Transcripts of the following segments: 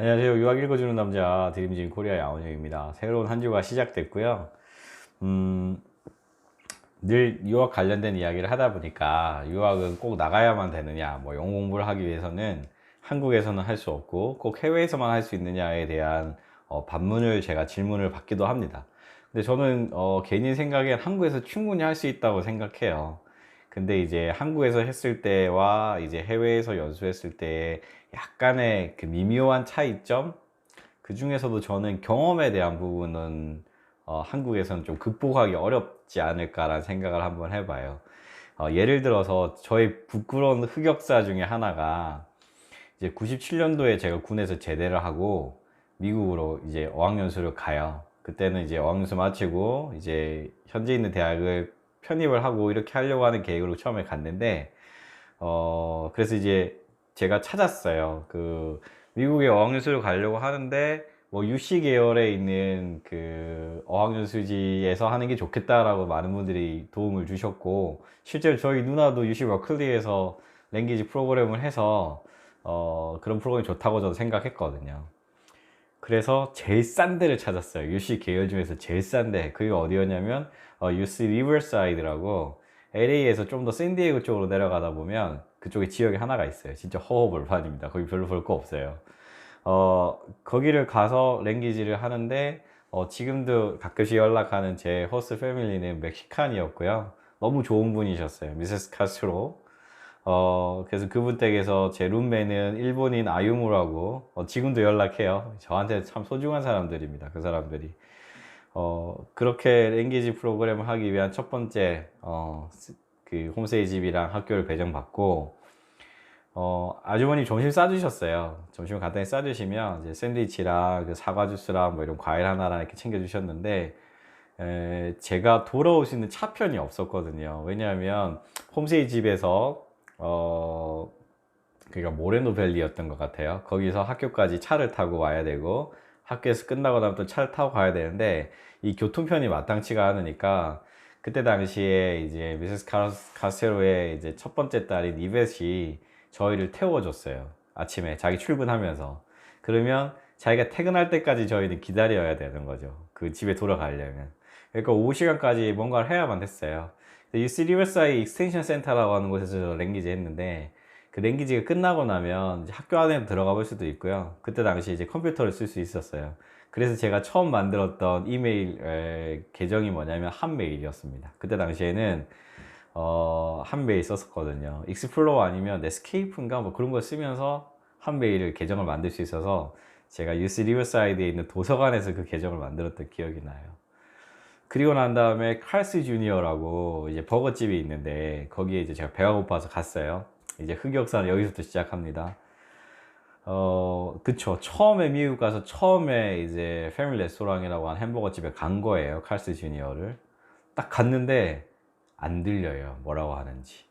안녕하세요. 유학 읽어주는 남자 드림진 코리아 양원영입니다. 새로운 한 주가 시작됐고요. 음, 늘 유학 관련된 이야기를 하다 보니까 유학은 꼭 나가야만 되느냐, 뭐 영어 공부를 하기 위해서는 한국에서는 할 수 없고 꼭 해외에서만 할 수 있느냐에 대한 어, 반문을 제가 질문을 받기도 합니다. 근데 저는 어, 개인 생각엔 한국에서 충분히 할 수 있다고 생각해요. 근데 이제 한국에서 했을 때와 이제 해외에서 연수했을 때의 약간의 그 미묘한 차이점? 그 중에서도 저는 경험에 대한 부분은 어, 한국에서는 좀 극복하기 어렵지 않을까라는 생각을 한번 해봐요. 어, 예를 들어서 저의 부끄러운 흑역사 중에 하나가 이제 97년도에 제가 군에서 제대를 하고 미국으로 이제 어학연수를 가요. 그때는 이제 어학연수 마치고 이제 현재 있는 대학을 편입을 하고 이렇게 하려고 하는 계획으로 처음에 갔는데 어 그래서 이제 제가 찾았어요. 그 미국에 어학연수를 가려고 하는데 뭐 UC 계열에 있는 그 어학연수지에서 하는 게 좋겠다라고 많은 분들이 도움을 주셨고 실제로 저희 누나도 UC 버클리에서 랭귀지 프로그램을 해서 어 그런 프로그램이 좋다고 저도 생각했거든요. 그래서 제일 싼 데를 찾았어요. UC 계열 중에서 제일 싼 데. 그게 어디였냐면 어, UC 리버사이드라고 LA에서 좀 더 샌디에고 쪽으로 내려가다 보면 그쪽에 지역이 하나가 있어요. 진짜 허허벌판입니다. 거기 별로 볼 거 없어요. 어, 거기를 가서 랭귀지를 하는데 어, 지금도 가끔씩 연락하는 제 호스트 패밀리는 멕시칸이었고요. 너무 좋은 분이셨어요. 미세스 카스트로. 어, 그래서 그분 댁에서 제 룸메는 일본인 아유무라고, 어, 지금도 연락해요. 저한테 참 소중한 사람들입니다. 그 사람들이. 어, 그렇게 랭귀지 프로그램을 하기 위한 첫 번째, 어, 스- 그 홈세이 집이랑 학교를 배정받고, 어, 아주머니 점심 싸주셨어요. 점심을 간단히 싸주시면, 이제 샌드위치랑 그 사과 주스랑 뭐 이런 과일 하나랑 이렇게 챙겨주셨는데, 에, 제가 돌아올 수 있는 차편이 없었거든요. 왜냐하면 홈세이 집에서 어 그러니까 모레노 밸리였던 것 같아요. 거기서 학교까지 차를 타고 와야 되고 학교에서 끝나고 나면 또 차를 타고 가야 되는데 이 교통편이 마땅치가 않으니까 그때 당시에 이제 미세스 카스- 카스테로의 이제 첫 번째 딸인 이벳이 저희를 태워줬어요. 아침에 자기 출근하면서 그러면 자기가 퇴근할 때까지 저희는 기다려야 되는 거죠. 그 집에 돌아가려면. 그러니까 오후 시간까지 뭔가를 해야만 했어요. UC 리버사이 익스텐션 센터라고 하는 곳에서 저 랭귀지 했는데 그 랭귀지가 끝나고 나면 학교 안에 들어가 볼 수도 있고요. 그때 당시 이제 컴퓨터를 쓸 수 있었어요. 그래서 제가 처음 만들었던 이메일 에, 계정이 뭐냐면 한메일이었습니다. 그때 당시에는 어, 한메일 썼었거든요. 익스플로어 아니면 넷스케이프인가 뭐 그런 걸 쓰면서 한메일을 계정을 만들 수 있어서 제가 UC 리버사이드에 있는 도서관에서 그 계정을 만들었던 기억이 나요. 그리고 난 다음에 칼스 주니어라고 이제 버거집이 있는데 거기에 이제 제가 배가 고파서 갔어요. 이제 흑역사는 여기서부터 시작합니다. 어, 그쵸. 처음에 미국 가서 처음에 이제 패밀리 레스토랑이라고 한 햄버거 집에 간 거예요. 칼스 주니어를. 딱 갔는데 안 들려요. 뭐라고 하는지.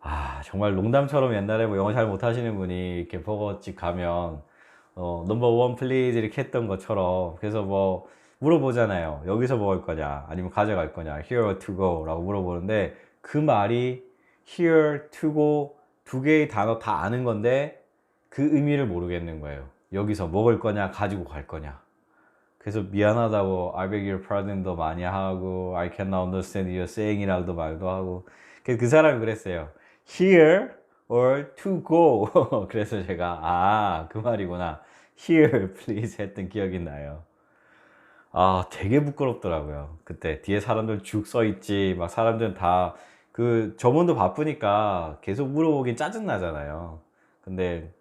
아, 정말 농담처럼 옛날에 뭐 영어 잘 못하시는 분이 이렇게 버거집 가면 어, 넘버 원 플리즈 이렇게 했던 것처럼 그래서 뭐 물어보잖아요. 여기서 먹을 거냐, 아니면 가져갈 거냐, here to go 라고 물어보는데 그 말이 here to go 두 개의 단어 다 아는 건데 그 의미를 모르겠는 거예요. 여기서 먹을 거냐, 가지고 갈 거냐. 그래서 미안하다고 I beg your pardon도 많이 하고 I cannot understand your saying이라고도 말도 하고 그래서 그 사람이 그랬어요. Here or to go. 그래서 제가 아 그 말이구나. Here please 했던 기억이 나요. 아 되게 부끄럽더라고요. 그때 뒤에 사람들 쭉 서 있지 막 사람들은 다 그 저분도 바쁘니까 계속 물어보긴 짜증 나잖아요. 근데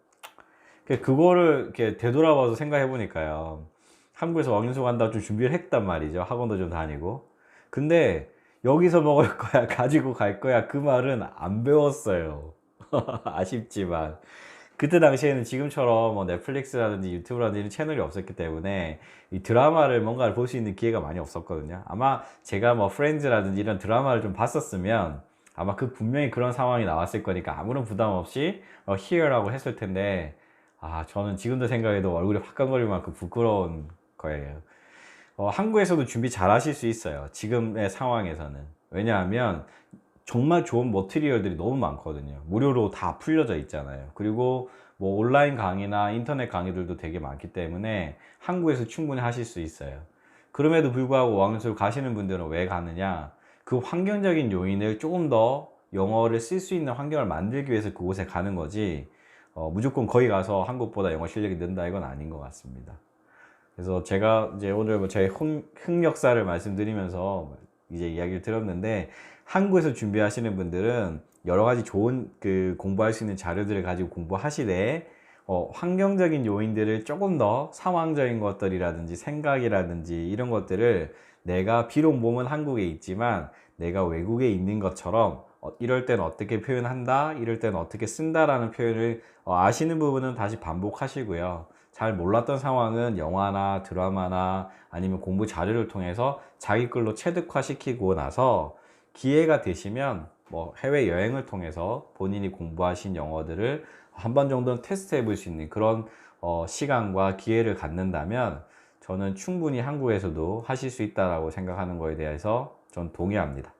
그- 그거를 이렇게 되돌아봐서 생각해 보니까요. 한국에서 왕윤수 간다고 좀 준비를 했단 말이죠. 학원도 좀 다니고. 근데 여기서 먹을 거야, 가지고 갈 거야. 그 말은 안 배웠어요. 아쉽지만. 그때 당시에는 지금처럼 뭐 넷플릭스라든지 유튜브라든지 이런 채널이 없었기 때문에 이 드라마를 뭔가를 볼 수 있는 기회가 많이 없었거든요. 아마 제가 뭐 프렌즈라든지 이런 드라마를 좀 봤었으면 아마 그 분명히 그런 상황이 나왔을 거니까 아무런 부담 없이 어, here라고 했을 텐데 아 저는 지금도 생각해도 얼굴이 화끈거릴 만큼 부끄러운 거예요. 어, 한국에서도 준비 잘 하실 수 있어요. 지금의 상황에서는. 왜냐하면 정말 좋은 머티리얼들이 너무 많거든요. 무료로 다 풀려져 있잖아요. 그리고 뭐 온라인 강의나 인터넷 강의들도 되게 많기 때문에 한국에서 충분히 하실 수 있어요. 그럼에도 불구하고 어학연수를 가시는 분들은 왜 가느냐? 그 환경적인 요인을 조금 더 영어를 쓸 수 있는 환경을 만들기 위해서 그곳에 가는 거지, 어, 무조건 거기 가서 한국보다 영어 실력이 는다 이건 아닌 것 같습니다. 그래서 제가 이제 오늘 뭐제 흑역사를 말씀드리면서 이제 이야기를 들었는데 한국에서 준비하시는 분들은 여러 가지 좋은 그 공부할 수 있는 자료들을 가지고 공부하시되 어, 환경적인 요인들을 조금 더 상황적인 것들이라든지 생각이라든지 이런 것들을 내가 비록 몸은 한국에 있지만 내가 외국에 있는 것처럼 어, 이럴 땐 어떻게 표현한다, 이럴 땐 어떻게 쓴다라는 표현을 어, 아시는 부분은 다시 반복하시고요. 잘 몰랐던 상황은 영화나 드라마나 아니면 공부 자료를 통해서 자기 글로 체득화시키고 나서 기회가 되시면 뭐 해외 여행을 통해서 본인이 공부하신 영어들을 한 번 정도는 테스트 해 볼 수 있는 그런 어, 시간과 기회를 갖는다면 저는 충분히 한국에서도 하실 수 있다라고 생각하는 거에 대해서 전 동의합니다.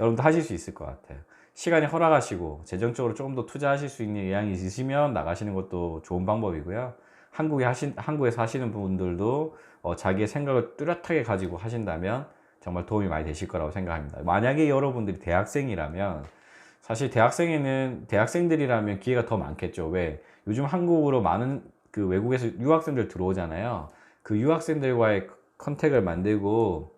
여러분도 하실 수 있을 것 같아요. 시간이 허락하시고 재정적으로 조금 더 투자하실 수 있는 의향이 있으시면 나가시는 것도 좋은 방법이고요. 한국에 하신 한국에서 하시는 분들도 어, 자기의 생각을 뚜렷하게 가지고 하신다면 정말 도움이 많이 되실 거라고 생각합니다. 만약에 여러분들이 대학생이라면 사실 대학생에는 대학생들이라면 기회가 더 많겠죠. 왜? 요즘 한국으로 많은 그 외국에서 유학생들 들어오잖아요. 그 유학생들과의 컨택을 만들고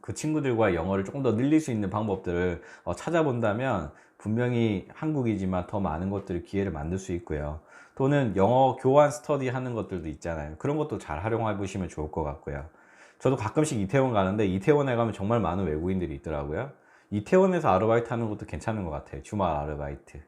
그 친구들과 영어를 조금 더 늘릴 수 있는 방법들을 어, 찾아본다면 분명히 한국이지만 더 많은 것들을 기회를 만들 수 있고요. 또는 영어 교환 스터디 하는 것들도 있잖아요. 그런 것도 잘 활용해 보시면 좋을 것 같고요. 저도 가끔씩 이태원 가는데 이태원에 가면 정말 많은 외국인들이 있더라고요. 이태원에서 아르바이트 하는 것도 괜찮은 것 같아요. 주말 아르바이트.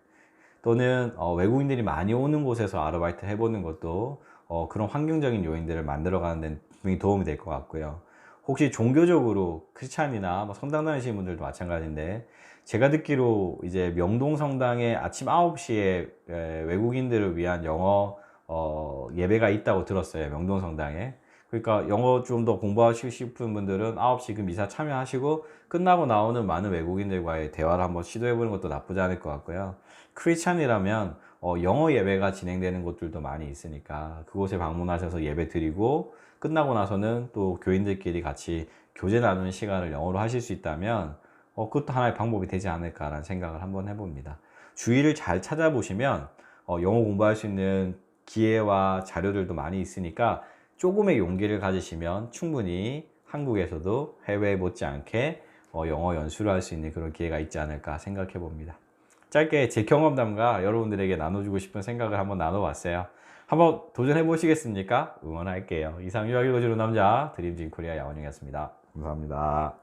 또는 어, 외국인들이 많이 오는 곳에서 아르바이트 해보는 것도 어, 그런 환경적인 요인들을 만들어가는 데 분명히 도움이 될 것 같고요. 혹시 종교적으로 크리스찬이나 뭐 성당 다니시는 분들도 마찬가지인데 제가 듣기로 이제 명동 성당에 아침 9시에 외국인들을 위한 영어 어, 예배가 있다고 들었어요. 명동 성당에. 그러니까 영어 좀 더 공부하시고 싶은 분들은 9시 그 미사 참여하시고 끝나고 나오는 많은 외국인들과의 대화를 한번 시도해 보는 것도 나쁘지 않을 것 같고요. 크리스찬이라면 어, 영어 예배가 진행되는 곳들도 많이 있으니까 그곳에 방문하셔서 예배 드리고 끝나고 나서는 또 교인들끼리 같이 교제 나누는 시간을 영어로 하실 수 있다면 어, 그것도 하나의 방법이 되지 않을까라는 생각을 한번 해봅니다. 주의를 잘 찾아보시면 어, 영어 공부할 수 있는 기회와 자료들도 많이 있으니까 조금의 용기를 가지시면 충분히 한국에서도 해외 못지않게 어, 영어 연수를 할 수 있는 그런 기회가 있지 않을까 생각해 봅니다. 짧게 제 경험담과 여러분들에게 나눠주고 싶은 생각을 한번 나눠봤어요. 한번 도전해 보시겠습니까? 응원할게요. 이상 유학 읽어주는 남자 드림진 코리아 야원영이었습니다. 감사합니다.